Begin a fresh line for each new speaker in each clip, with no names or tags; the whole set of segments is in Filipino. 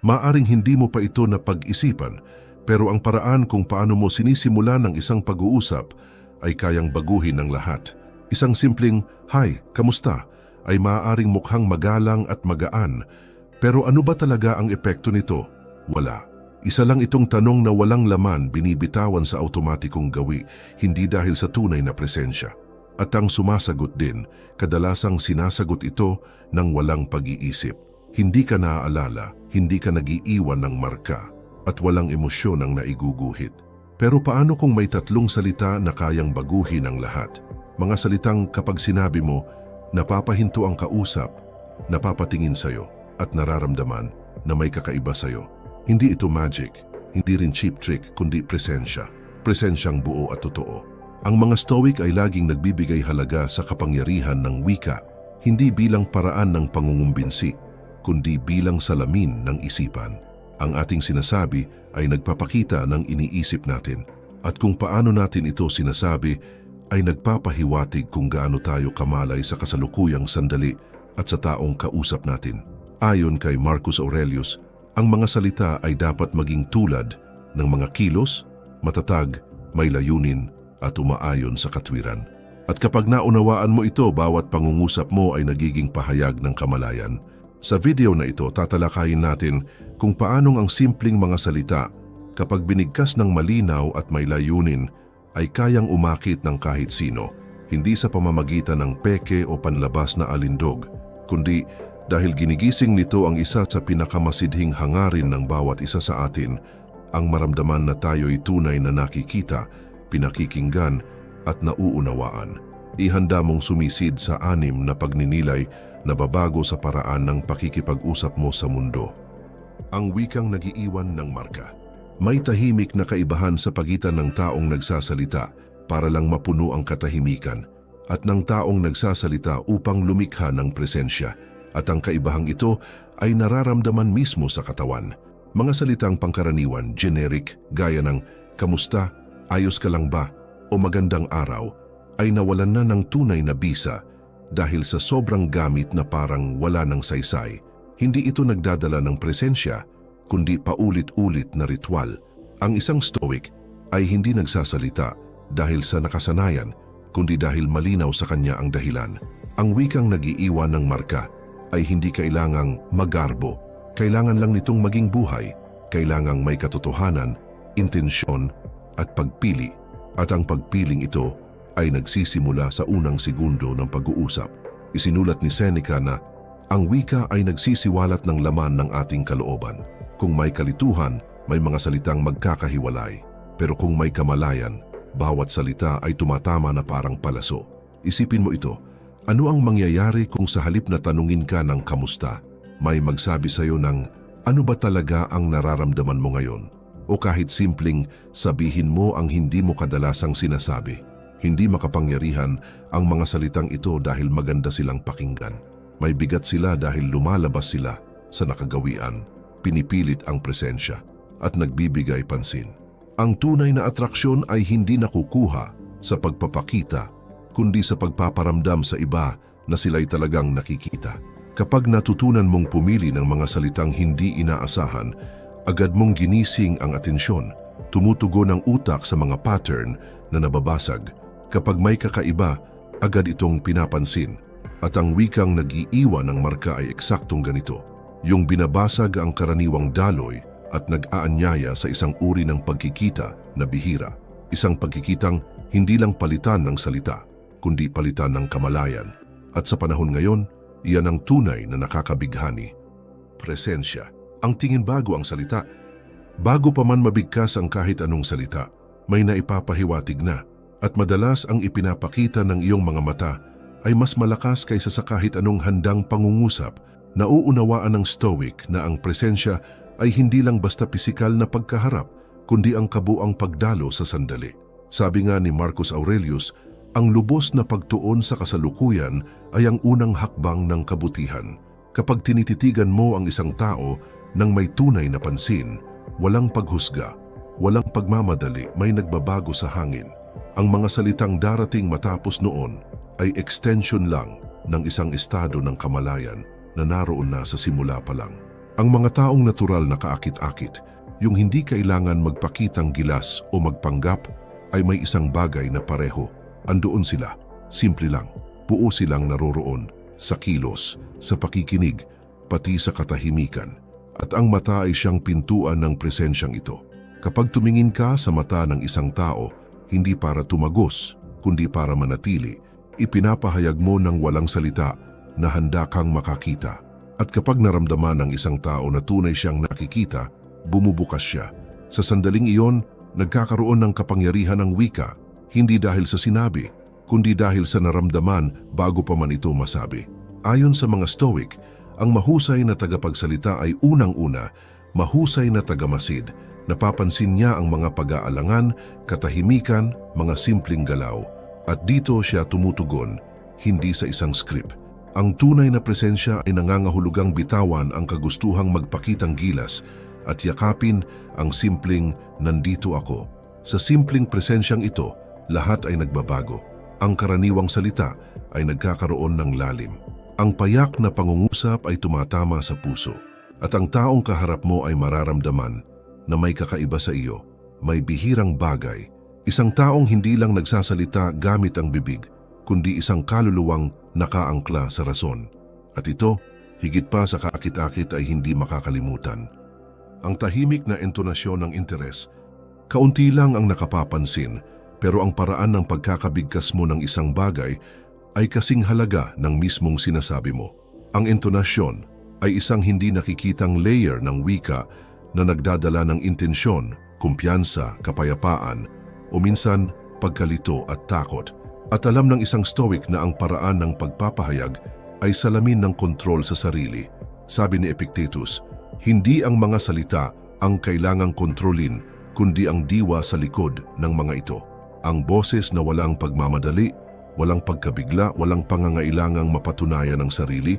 Maaring hindi mo pa ito na pag-isipan, pero ang paraan kung paano mo sinisimula ng isang pag-uusap ay kayang baguhin ng lahat. Isang simpleng, Hi, kamusta? ay maaaring mukhang magalang at magaan. Pero ano ba talaga ang epekto nito? Wala. Isa lang itong tanong na walang laman binibitawan sa automatikong gawi, hindi dahil sa tunay na presensya. At ang sumasagot din, kadalasang sinasagot ito ng walang pag-iisip. Hindi ka naaalala, hindi ka nagiiwan ng marka, at walang emosyon ang naiguguhit. Pero paano kung may tatlong salita na kayang baguhin ang lahat? Mga salitang kapag sinabi mo, napapahinto ang kausap, napapatingin sa'yo, at nararamdaman na may kakaiba sa'yo. Hindi ito magic, hindi rin cheap trick, kundi presensya. Presensyang buo at totoo. Ang mga Stoic ay laging nagbibigay halaga sa kapangyarihan ng wika, hindi bilang paraan ng pangungumbinsi, kundi bilang salamin ng isipan. Ang ating sinasabi ay nagpapakita ng iniisip natin at kung paano natin ito sinasabi ay nagpapahiwatig kung gaano tayo kamalay sa kasalukuyang sandali at sa taong kausap natin. Ayon kay Marcus Aurelius, ang mga salita ay dapat maging tulad ng mga kilos, matatag, may layunin at umaayon sa katwiran. At kapag naunawaan mo ito, bawat pangungusap mo ay nagiging pahayag ng kamalayan. Sa video na ito, tatalakayin natin kung paanong ang simpleng mga salita, kapag binigkas ng malinaw at may layunin, ay kayang umakit ng kahit sino, hindi sa pamamagitan ng peke o panlabas na alindog, kundi dahil ginigising nito ang isa sa pinakamasidhing hangarin ng bawat isa sa atin, ang maramdaman na tayo'y tunay na nakikita, pinakikinggan at nauunawaan. Ihanda mong sumisid sa anim na pagninilay na babago sa paraan ng pakikipag-usap mo sa mundo. Ang wikang nagiiwan ng marka. May tahimik na kaibahan sa pagitan ng taong nagsasalita para lang mapuno ang katahimikan at ng taong nagsasalita upang lumikha ng presensya at ang kaibahang ito ay nararamdaman mismo sa katawan. Mga salitang pangkaraniwan, generic, gaya ng kamusta, ayos ka lang ba, o magandang araw, ay nawalan na ng tunay na bisa dahil sa sobrang gamit na parang wala ng saysay. Hindi ito nagdadala ng presensya, kundi paulit-ulit na ritual. Ang isang stoic ay hindi nagsasalita dahil sa nakasanayan, kundi dahil malinaw sa kanya ang dahilan. Ang wikang nagiiwan ng marka ay hindi kailangang magarbo. Kailangan lang nitong maging buhay. Kailangang may katotohanan, intensyon at pagpili. At ang pagpiling ito ay nagsisimula sa unang segundo ng pag-uusap. Isinulat ni Seneca na ang wika ay nagsisiwalat ng laman ng ating kalooban. Kung may kalituhan, may mga salitang magkakahiwalay. Pero kung may kamalayan, bawat salita ay tumatama na parang palaso. Isipin mo ito, ano ang mangyayari kung sa halip na tanungin ka ng kamusta, may magsabi sa iyo ng ano ba talaga ang nararamdaman mo ngayon? O kahit simpleng sabihin mo ang hindi mo kadalasang sinasabi. Hindi makapangyarihan ang mga salitang ito dahil maganda silang pakinggan. May bigat sila dahil lumalabas sila sa nakagawian, pinipilit ang presensya at nagbibigay pansin. Ang tunay na atraksyon ay hindi nakukuha sa pagpapakita, kundi sa pagpaparamdam sa iba na sila'y talagang nakikita. Kapag natutunan mong pumili ng mga salitang hindi inaasahan, agad mong ginising ang atensyon, tumutugon ang utak sa mga pattern na nababasag. Kapag may kakaiba, agad itong pinapansin. At ang wikang nag-iiwan ng marka ay eksaktong ganito. Yung binabasag ang karaniwang daloy at nag-aanyaya sa isang uri ng pagkikita na bihira. Isang pagkikitang hindi lang palitan ng salita, kundi palitan ng kamalayan. At sa panahon ngayon, iyan ang tunay na nakakabighani. Presensya. Ang tingin bago ang salita. Bago pa man mabigkas ang kahit anong salita, may naipapahiwatig na at madalas ang ipinapakita ng iyong mga mata ay mas malakas kaysa sa kahit anong handang pangungusap. Nauunawaan ng Stoic na ang presensya ay hindi lang basta pisikal na pagkaharap, kundi ang kabuang pagdalo sa sandali. Sabi nga ni Marcus Aurelius, ang lubos na pagtuon sa kasalukuyan ay ang unang hakbang ng kabutihan. Kapag tinititigan mo ang isang tao nang may tunay na pansin, walang paghusga, walang pagmamadali, may nagbabago sa hangin. Ang mga salitang darating matapos noon ay extension lang ng isang estado ng kamalayan na naroon na sa simula pa lang. Ang mga taong natural na kaakit-akit, yung hindi kailangan magpakitang gilas o magpanggap, ay may isang bagay na pareho. Andoon sila, simple lang. Buo silang naroroon, sa kilos, sa pakikinig, pati sa katahimikan. At ang mata ay siyang pintuan ng presensyang ito. Kapag tumingin ka sa mata ng isang tao, hindi para tumagos, kundi para manatili, ipinapahayag mo ng walang salita na handa kang makakita. At kapag naramdaman ng isang tao na tunay siyang nakikita, bumubukas siya. Sa sandaling iyon, nagkakaroon ng kapangyarihan ng wika, hindi dahil sa sinabi, kundi dahil sa naramdaman bago pa man ito masabi. Ayon sa mga Stoic, ang mahusay na tagapagsalita ay unang-una, mahusay na tagamasid. Napapansin niya ang mga pag-aalangan, katahimikan, mga simpleng galaw. At dito siya tumutugon, hindi sa isang script. Ang tunay na presensya ay nangangahulugang bitawan ang kagustuhang magpakitang gilas at yakapin ang simpleng nandito ako. Sa simpleng presensyang ito, lahat ay nagbabago. Ang karaniwang salita ay nagkakaroon ng lalim. Ang payak na pangungusap ay tumatama sa puso. At ang taong kaharap mo ay mararamdaman na may kakaiba sa iyo, may bihirang bagay. Isang taong hindi lang nagsasalita gamit ang bibig, kundi isang kaluluwang nakaangkla sa rason. At ito, higit pa sa kaakit-akit ay hindi makakalimutan. Ang tahimik na entonasyon ng interes, kaunti lang ang nakapapansin, pero ang paraan ng pagkakabigkas mo ng isang bagay ay kasing halaga ng mismong sinasabi mo. Ang intonasyon ay isang hindi nakikitang layer ng wika na nagdadala ng intensyon, kumpiyansa, kapayapaan, o minsan pagkalito at takot. At alam ng isang stoic na ang paraan ng pagpapahayag ay salamin ng kontrol sa sarili. Sabi ni Epictetus, hindi ang mga salita ang kailangang kontrolin, kundi ang diwa sa likod ng mga ito. Ang boses na walang pagmamadali, walang pagkabigla, walang pangangailangang mapatunayan ng sarili,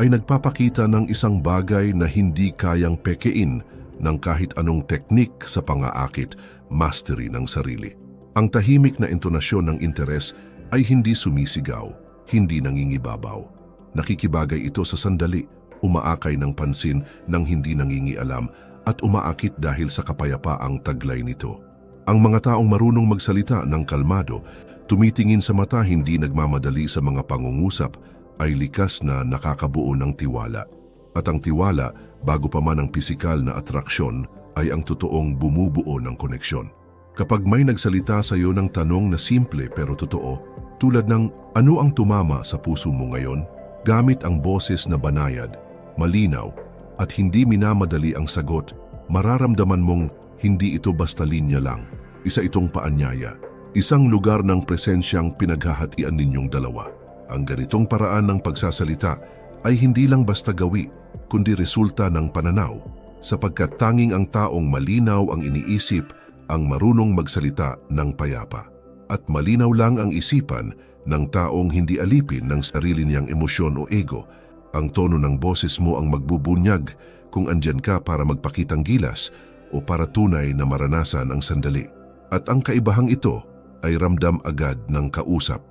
ay nagpapakita ng isang bagay na hindi kayang pekein ng kahit anong teknik sa pangaakit, mastery ng sarili. Ang tahimik na intonasyon ng interes ay hindi sumisigaw, hindi nangingibabaw. Nakikibagay ito sa sandali, umaakay ng pansin ng hindi nangingialam at umaakit dahil sa kapayapaang taglay nito. Ang mga taong marunong magsalita ng kalmado, tumitingin sa mata hindi nagmamadali sa mga pangungusap, ay likas na nakakabuo ng tiwala. At ang tiwala, bago pa man ang pisikal na atraksyon, ay ang totoong bumubuo ng koneksyon. Kapag may nagsalita sa iyo ng tanong na simple pero totoo, tulad ng ano ang tumama sa puso mo ngayon, gamit ang boses na banayad, malinaw, at hindi minamadali ang sagot, mararamdaman mong hindi ito basta linya lang. Isa itong paanyaya, isang lugar ng presensyang pinaghahatian ninyong dalawa. Ang ganitong paraan ng pagsasalita ay hindi lang basta gawi, kundi resulta ng pananaw, sapagkat tanging ang taong malinaw ang iniisip ang marunong magsalita ng payapa. At malinaw lang ang isipan ng taong hindi alipin ng sarili niyang emosyon o ego. Ang tono ng boses mo ang magbubunyag kung andyan ka para magpakitang gilas o para tunay na maranasan ang sandali. At ang kaibahang ito ay ramdam agad ng kausap.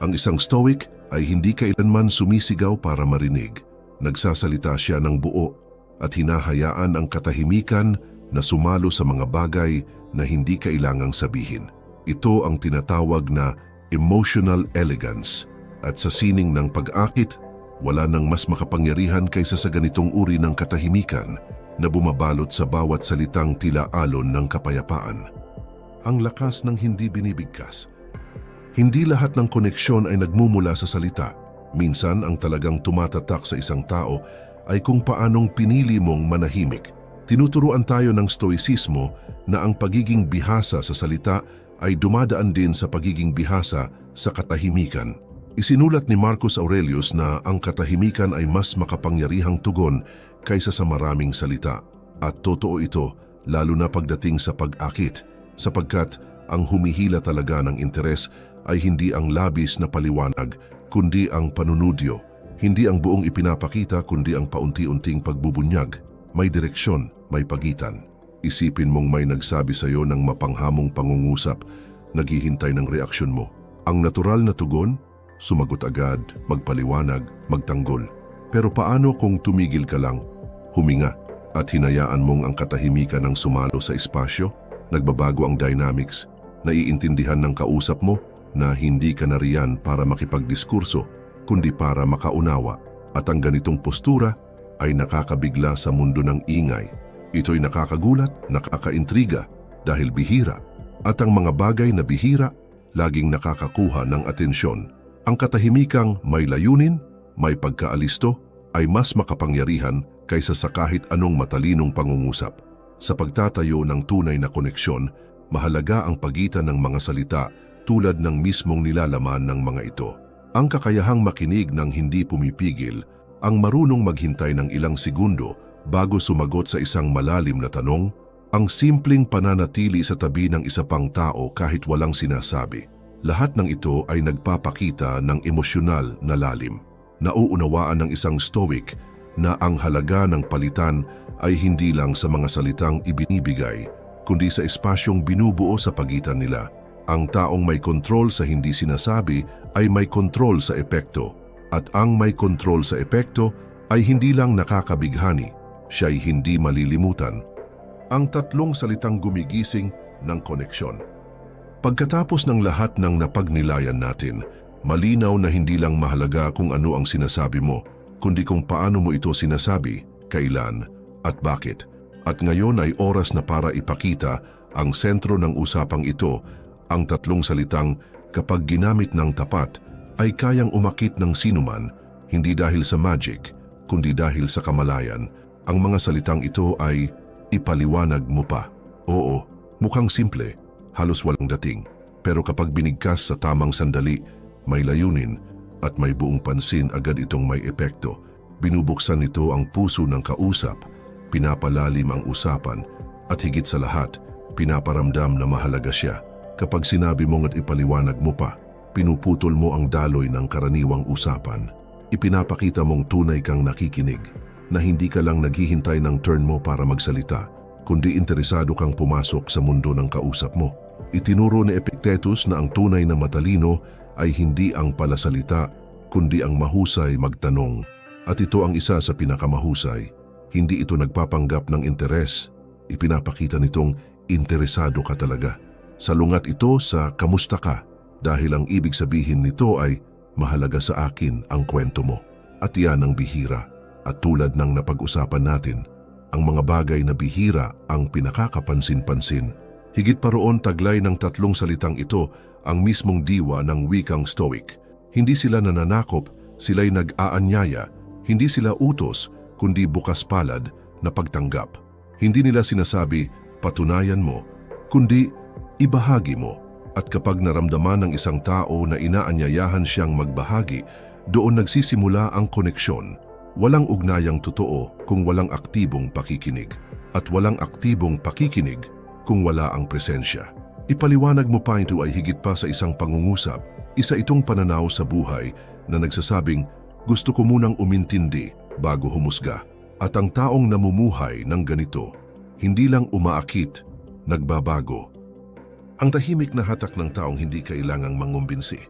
Ang isang stoic ay hindi kailanman sumisigaw para marinig. Nagsasalita siya ng buo at hinahayaan ang katahimikan na sumalo sa mga bagay na hindi kailangang sabihin. Ito ang tinatawag na emotional elegance at sa sining ng pag-akit, wala nang mas makapangyarihan kaysa sa ganitong uri ng katahimikan na bumabalot sa bawat salitang tila alon ng kapayapaan. Ang lakas ng hindi binibigkas. Hindi lahat ng koneksyon ay nagmumula sa salita. Minsan ang talagang tumatatak sa isang tao ay kung paanong pinili mong manahimik Tinuturuan tayo ng stoicismo na ang pagiging bihasa sa salita ay dumadaan din sa pagiging bihasa sa katahimikan. Isinulat ni Marcus Aurelius na ang katahimikan ay mas makapangyarihang tugon kaysa sa maraming salita. At totoo ito lalo na pagdating sa pag-akit sapagkat ang humihila talaga ng interes ay hindi ang labis na paliwanag kundi ang panunudyo, hindi ang buong ipinapakita kundi ang paunti-unting pagbubunyag, may direksyon, may pagitan. Isipin mong may nagsabi sa iyo ng mapanghamong pangungusap, naghihintay ng reaksyon mo. Ang natural na tugon, sumagot agad, magpaliwanag, magtanggol. Pero paano kung tumigil ka lang, huminga, at hinayaan mong ang katahimikan ng sumalo sa espasyo, nagbabago ang dynamics, naiintindihan ng kausap mo na hindi ka na riyan para makipagdiskurso, kundi para makaunawa. At ang ganitong postura ay nakakabigla sa mundo ng ingay. Ito'y nakakagulat, nakakaintriga, dahil bihira. At ang mga bagay na bihira, laging nakakakuha ng atensyon. Ang katahimikang may layunin, may pagkaalisto, ay mas makapangyarihan kaysa sa kahit anong matalinong pangungusap. Sa pagtatayo ng tunay na koneksyon, mahalaga ang pagitan ng mga salita tulad ng mismong nilalaman ng mga ito. Ang kakayahang makinig ng hindi pumipigil, ang marunong maghintay ng ilang segundo bago sumagot sa isang malalim na tanong, ang simpleng pananatili sa tabi ng isa pang tao kahit walang sinasabi. Lahat ng ito ay nagpapakita ng emosyonal na lalim. Nauunawaan ng isang stoic na ang halaga ng palitan ay hindi lang sa mga salitang ibinibigay, kundi sa espasyong binubuo sa pagitan nila. Ang taong may kontrol sa hindi sinasabi ay may kontrol sa epekto, at ang may kontrol sa epekto ay hindi lang nakakabighani, siya'y hindi malilimutan. Ang tatlong salitang gumigising ng koneksyon. Pagkatapos ng lahat ng napagnilayan natin, malinaw na hindi lang mahalaga kung ano ang sinasabi mo, kundi kung paano mo ito sinasabi, kailan, at bakit. At ngayon ay oras na para ipakita ang sentro ng usapang ito, ang tatlong salitang kapag ginamit ng tapat ay kayang umakit ng sinuman, hindi dahil sa magic, kundi dahil sa kamalayan. Ang mga salitang ito ay ipaliwanag mo pa. Oo, mukhang simple, halos walang dating. Pero kapag binigkas sa tamang sandali, may layunin at may buong pansin agad itong may epekto. Binubuksan nito ang puso ng kausap, pinapalalim ang usapan at higit sa lahat, pinaparamdam na mahalaga siya. Kapag sinabi mong at ipaliwanag mo pa, pinuputol mo ang daloy ng karaniwang usapan. Ipinapakita mong tunay kang nakikinig, na hindi ka lang naghihintay ng turn mo para magsalita, kundi interesado kang pumasok sa mundo ng kausap mo. Itinuro ni Epictetus na ang tunay na matalino ay hindi ang palasalita, kundi ang mahusay magtanong. At ito ang isa sa pinakamahusay. Hindi ito nagpapanggap ng interes. Ipinapakita nitong interesado ka talaga. Salungat ito sa kamusta ka dahil ang ibig sabihin nito ay mahalaga sa akin ang kwento mo. At yan ang bihira. At tulad ng napag-usapan natin, ang mga bagay na bihira ang pinakakapansin-pansin. Higit pa roon taglay ng tatlong salitang ito ang mismong diwa ng wikang stoic. Hindi sila nananakop, sila'y nag-aanyaya, hindi sila utos, kundi bukas palad na pagtanggap. Hindi nila sinasabi, patunayan mo, kundi ibahagi mo. At kapag naramdaman ng isang tao na inaanyayahan siyang magbahagi, doon nagsisimula ang koneksyon. Walang ugnayang totoo kung walang aktibong pakikinig. At walang aktibong pakikinig kung wala ang presensya. Ipaliwanag mo pa ito ay higit pa sa isang pangungusap, isa itong pananaw sa buhay na nagsasabing gusto ko munang umintindi bago humusga. At ang taong namumuhay ng ganito, hindi lang umaakit, nagbabago. Ang tahimik na hatak ng taong hindi kailangang mangumbinsi.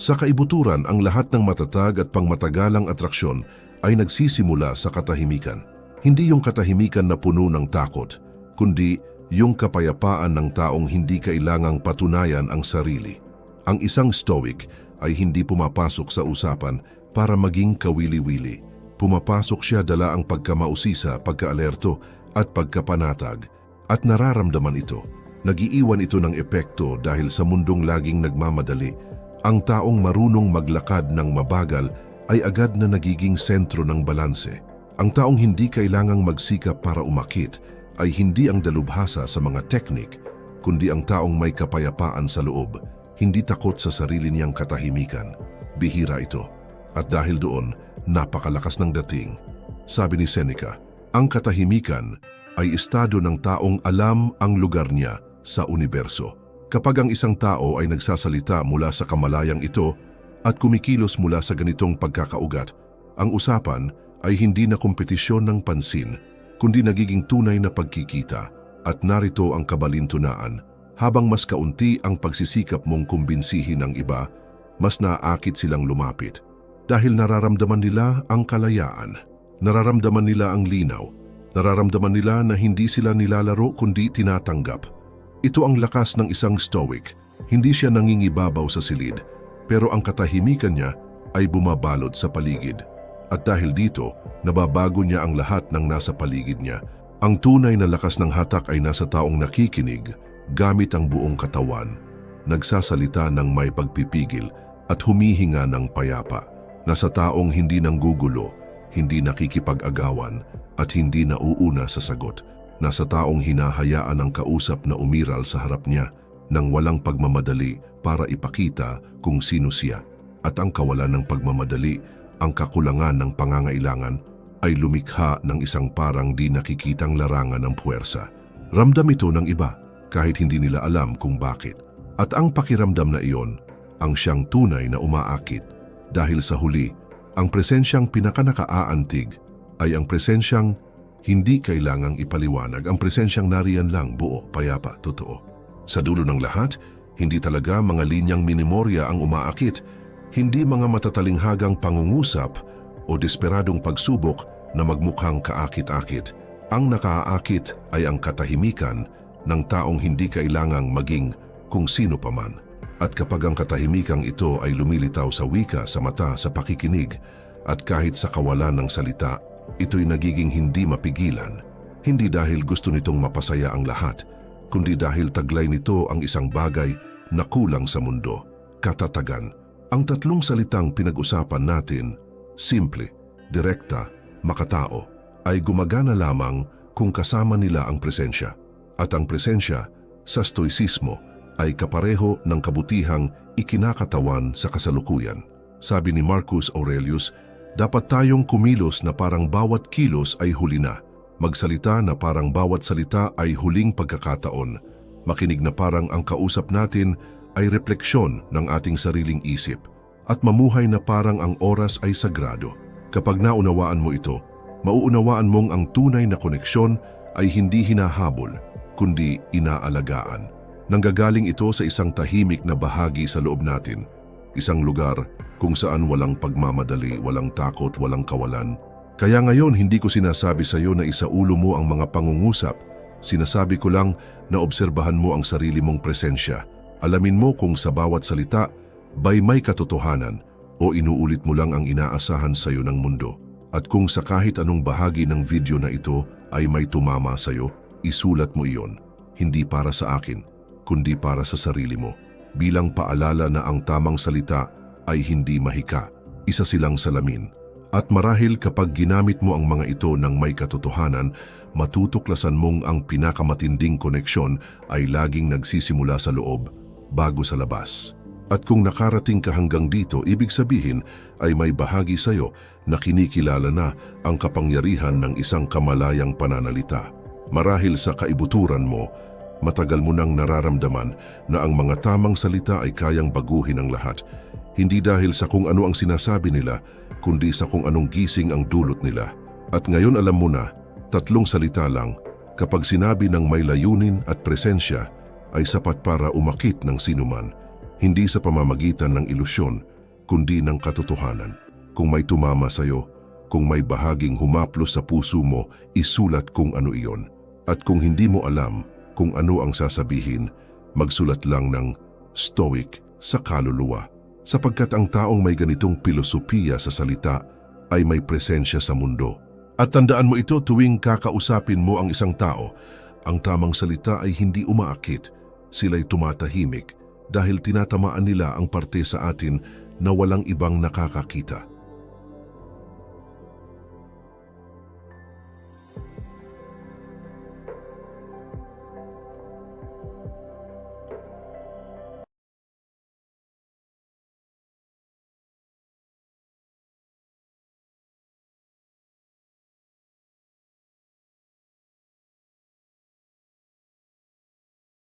Sa kaibuturan, ang lahat ng matatag at pangmatagalang atraksyon ay nagsisimula sa katahimikan. Hindi yung katahimikan na puno ng takot, kundi yung kapayapaan ng taong hindi kailangang patunayan ang sarili. Ang isang stoic ay hindi pumapasok sa usapan para maging kawili-wili. Pumapasok siya dala ang pagkamausisa, pagkaalerto at pagkapanatag at nararamdaman ito. Nagiiwan ito ng epekto dahil sa mundong laging nagmamadali. Ang taong marunong maglakad ng mabagal ay agad na nagiging sentro ng balanse. Ang taong hindi kailangang magsikap para umakit ay hindi ang dalubhasa sa mga teknik, kundi ang taong may kapayapaan sa loob, hindi takot sa sarili niyang katahimikan. Bihira ito. At dahil doon, napakalakas ng dating. Sabi ni Seneca, ang katahimikan ay estado ng taong alam ang lugar niya sa universo. Kapag ang isang tao ay nagsasalita mula sa kamalayang ito at kumikilos mula sa ganitong pagkakaugat, ang usapan ay hindi na kompetisyon ng pansin, kundi nagiging tunay na pagkikita at narito ang kabalintunaan. Habang mas kaunti ang pagsisikap mong kumbinsihin ng iba, mas naaakit silang lumapit dahil nararamdaman nila ang kalayaan. Nararamdaman nila ang linaw. Nararamdaman nila na hindi sila nilalaro kundi tinatanggap. Ito ang lakas ng isang stoic. Hindi siya nangingibabaw sa silid, pero ang katahimikan niya ay bumabalot sa paligid. At dahil dito, nababago niya ang lahat ng nasa paligid niya. Ang tunay na lakas ng hatak ay nasa taong nakikinig, gamit ang buong katawan, nagsasalita ng may pagpipigil at humihinga ng payapa. Nasa taong hindi nanggugulo, hindi nakikipag-agawan at hindi nauuna sa sagot. Nasa taong hinahayaan ang kausap na umiral sa harap niya nang walang pagmamadali para ipakita kung sino siya. At ang kawalan ng pagmamadali, ang kakulangan ng pangangailangan ay lumikha ng isang parang di nakikitang larangan ng puwersa. Ramdam ito ng iba kahit hindi nila alam kung bakit. At ang pakiramdam na iyon ang siyang tunay na umaakit dahil sa huli, ang presensyang pinakanakaaantig ay ang presensyang hindi kailangang ipaliwanag, ang presensyang nariyan lang buo, payapa, totoo. Sa dulo ng lahat, hindi talaga mga linyang minimorya ang umaakit, hindi mga matatalinghagang pangungusap o desperadong pagsubok na magmukhang kaakit-akit. Ang nakaaakit ay ang katahimikan ng taong hindi kailangang maging kung sino paman. At kapag ang katahimikang ito ay lumilitaw sa wika, sa mata, sa pakikinig, at kahit sa kawalan ng salita, ito'y nagiging hindi mapigilan. Hindi dahil gusto nitong mapasaya ang lahat, kundi dahil taglay nito ang isang bagay na kulang sa mundo, katatagan. Ang tatlong salitang pinag-usapan natin, simple, direkta, makatao, ay gumagana lamang kung kasama nila ang presensya. At ang presensya sa stoicismo ay kapareho ng kabutihang ikinakatawan sa kasalukuyan. Sabi ni Marcus Aurelius, dapat tayong kumilos na parang bawat kilos ay huli na, magsalita na parang bawat salita ay huling pagkakataon, makinig na parang ang kausap natin ay refleksyon ng ating sariling isip, at mamuhay na parang ang oras ay sagrado. Kapag naunawaan mo ito, mauunawaan mong ang tunay na koneksyon ay hindi hinahabol, kundi inaalagaan. Nanggagaling ito sa isang tahimik na bahagi sa loob natin, isang lugar kung saan walang pagmamadali, walang takot, walang kawalan. Kaya ngayon hindi ko sinasabi sa iyo na isaulo mo ang mga pangungusap, sinasabi ko lang na obserbahan mo ang sarili mong presensya. Alamin mo kung sa bawat salita, bay may katotohanan o inuulit mo lang ang inaasahan sa iyo ng mundo. At kung sa kahit anong bahagi ng video na ito ay may tumama sa iyo, isulat mo iyon, hindi para sa akin, kundi para sa sarili mo. Bilang paalala na ang tamang salita ay hindi mahika, isa silang salamin. At marahil kapag ginamit mo ang mga ito ng may katotohanan, matutuklasan mong ang pinakamatinding koneksyon ay laging nagsisimula sa loob bago sa labas. At kung nakarating ka hanggang dito, ibig sabihin ay may bahagi sa iyo na kinikilala na ang kapangyarihan ng isang kamalayang pananalita. Marahil sa kaibuturan mo, Matagal mo nang nararamdaman na ang mga tamang salita ay kayang baguhin ang lahat. Hindi dahil sa kung ano ang sinasabi nila, kundi sa kung anong gising ang dulot nila. At ngayon alam mo na, tatlong salita lang, kapag sinabi ng may layunin at presensya, ay sapat para umakit ng sinuman, hindi sa pamamagitan ng ilusyon, kundi ng katotohanan. Kung may tumama sa iyo, kung may bahaging humaplos sa puso mo, isulat kung ano iyon. At kung hindi mo alam, kung ano ang sasabihin, magsulat lang ng stoic sa kaluluwa. Sapagkat ang taong may ganitong pilosopiya sa salita ay may presensya sa mundo. At tandaan mo ito tuwing kakausapin mo ang isang tao, ang tamang salita ay hindi umaakit, sila'y tumatahimik dahil tinatamaan nila ang parte sa atin na walang ibang nakakakita.